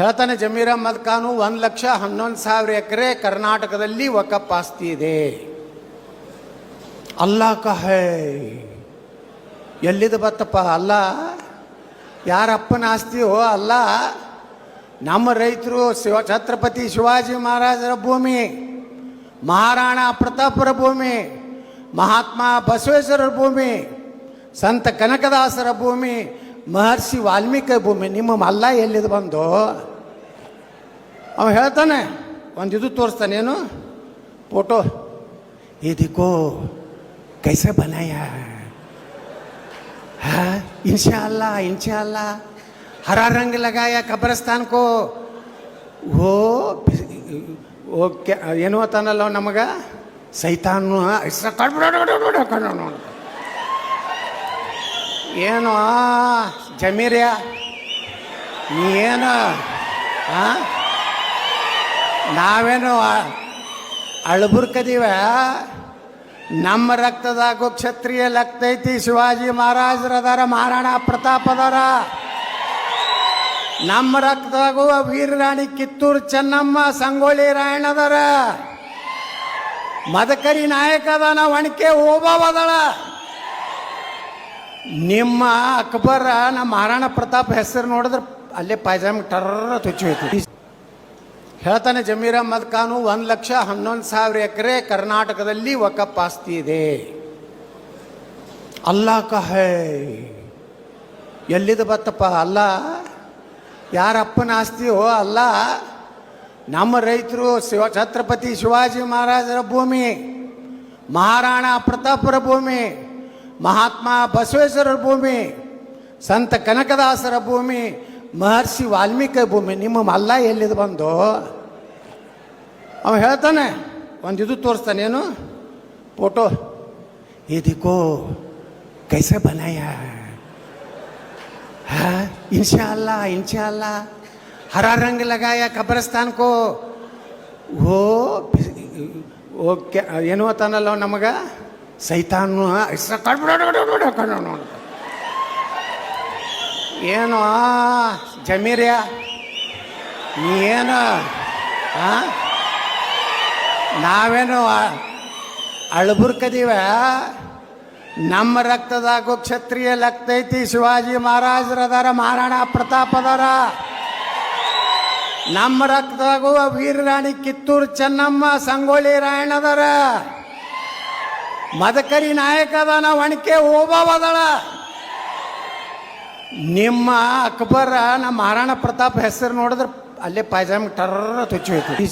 ಹೇಳ್ತಾನೆ ಜಮೀರ್ ಅಹ್ಮದ್ ಖಾನು, ಒಂದು ಲಕ್ಷ ಹನ್ನೊಂದು ಸಾವಿರ ಎಕರೆ ಕರ್ನಾಟಕದಲ್ಲಿ ವಕಪ್ ಆಸ್ತಿ ಇದೆ. ಅಲ್ಲ ಕಹೇ ಎಲ್ಲಿದ ಬತ್ತಪ್ಪ? ಅಲ್ಲ ಯಾರಪ್ಪನ ಆಸ್ತಿಯೋ ಅಲ್ಲ ನಮ್ಮ ರೈತರು ಶಿವ, ಛತ್ರಪತಿ ಶಿವಾಜಿ ಮಹಾರಾಜರ ಭೂಮಿ, ಮಹಾರಾಣ ಪ್ರತಾಪರ ಭೂಮಿ, ಮಹಾತ್ಮ ಬಸವೇಶ್ವರರ ಭೂಮಿ, ಸಂತ ಕನಕದಾಸರ ಭೂಮಿ, ಮಹರ್ಷಿ ವಾಲ್ಮೀಕಿ ಭೂಮಿ, ನಿಮ್ಮ ಮಲ್ಲ ಎಲ್ಲಿದು ಬಂದು? ಅವ ಹೇಳ್ತಾನೆ, ಒಂದು ಇದು ತೋರಿಸ್ತಾನೇನು ಫೋಟೋ ಇದಕ್ಕೋ ಕೈಸ ಬನಾಯ ಹಾ? ಇನ್ಶಾ ಅಲ್ಲ ಇನ್ಶಾ ಅಲ್ಲ ಹರ ರಂಗ್ ಲಗಾಯ ಕಬ್ರಸ್ತಾನ್ಕೋ ಓ ಓಕೆ ಏನು ತಾನಲ್ಲ ನಮಗೆ? ಸೈತಾನು ಏನು ಜಮೀರ್ಯ? ನೀ ಏನು ಹಾಂ ನಾವೇನು ಅಳ್ಬುರ್ಕದೀವ? ನಮ್ಮ ರಕ್ತದಾಗು ಕ್ಷತ್ರಿಯ ರಕ್ತ ಐತಿ ಶಿವಾಜಿ ಮಹಾರಾಜರದಾರ ಮಹಾರಾಣ ಪ್ರತಾಪದಾರ. ನಮ್ಮ ರಕ್ತದಾಗು ವೀರರಾಣಿ ಕಿತ್ತೂರು ಚೆನ್ನಮ್ಮ ಸಂಗೊಳ್ಳಿ ರಾಯಣ್ಣದಾರ. ಮದಕರಿ ನಾಯಕ ಅದಾನ ಒಣಕೆ ಓಬಾವದಳ ನಿಮ್ಮ ಅಕ್ಬರ ನಮ್ಮ ಮಹಾರಾಣ ಪ್ರತಾಪ್ ಹೆಸರು ನೋಡಿದ್ರೆ ಅಲ್ಲೇ ಪೈಜಾಮಿ ಟರ್ರ ತುಚ್ಚು ಹೇಳ್ತಾನೆ ಜಮೀರ್ ಅಹ್ಮದ್ ಖಾನು, ಒಂದು ಲಕ್ಷ ಹನ್ನೊಂದು ಸಾವಿರ ಎಕರೆ ಕರ್ನಾಟಕದಲ್ಲಿ ವಕಪ್ ಆಸ್ತಿ ಇದೆ. ಅಲ್ಲ ಕಹೇ ಎಲ್ಲಿದು ಬತ್ತಪ್ಪ? ಅಲ್ಲ ಯಾರಪ್ಪನ ಆಸ್ತಿಯೋ ಅಲ್ಲ, ನಮ್ಮ ರೈತರು ಶಿವ, ಛತ್ರಪತಿ ಶಿವಾಜಿ ಮಹಾರಾಜರ ಭೂಮಿ, ಮಹಾರಾಣ ಪ್ರತಾಪರ ಭೂಮಿ, ಮಹಾತ್ಮ ಬಸವೇಶ್ವರರ ಭೂಮಿ, ಸಂತ ಕನಕದಾಸರ ಭೂಮಿ ಮಹರ್ಷಿ ವಾಲ್ಮೀಕಿ ಭೂಮಿ, ನಿಮ್ಮ ಮಲ್ಲ ಎಲ್ಲಿದು ಬಂದು? ಅವ ಹೇಳ್ತಾನೆ, ಒಂದು ಇದು ತೋರಿಸ್ತಾನೇನು ಫೋಟೋ. ಇದಕ್ಕೋ ಕೈಸ ಬನಾಯ ಹಾ ಇನ್ಶಾ ಅಲ್ಲ ಇನ್ಶಾ ಅಲ್ಲ ಹರ ರಂಗ್ ಲಗಾಯ ಕಬ್ರಸ್ತಾನ್ಕೋ ಓ, ಓಕೆ, ಏನು ಅತಾನಲ್ಲ ನಮಗೆ? ಸೈತಾನು ಕಣ್ಣು ಏನು ಜಮೀರ್ಯ? ನೀ ಏನು ನಾವೇನು ಅಳಬುರ್ಕದೀವ? ನಮ್ಮ ರಕ್ತದಾಗು ಕ್ಷತ್ರಿಯ ರಕ್ತ ಐತಿ ಶಿವಾಜಿ ಮಹಾರಾಜರದಾರ, ಮಹಾರಾಣ ಪ್ರತಾಪದಾರ. ನಮ್ಮ ರಕ್ತದಾಗು ವೀರರಾಣಿ ಕಿತ್ತೂರು ಚೆನ್ನಮ್ಮ ಸಂಗೊಳ್ಳಿ ರಾಯಣ್ಣದಾರ. ಮದಕರಿ ನಾಯಕ ಅದಾನ ಒಣಕೆ ಓಬಾವದಳ ನಿಮ್ಮ ಅಕ್ಬರ ನಮ್ಮ ಮಹಾರಾಣ ಪ್ರತಾಪ್ ಹೆಸರು ನೋಡಿದ್ರೆ ಅಲ್ಲೇ ಪಾಯ್ಜಾಮ್ ಟರ್ರ ತುಚ್ಚು ಹೋಯ್ತು.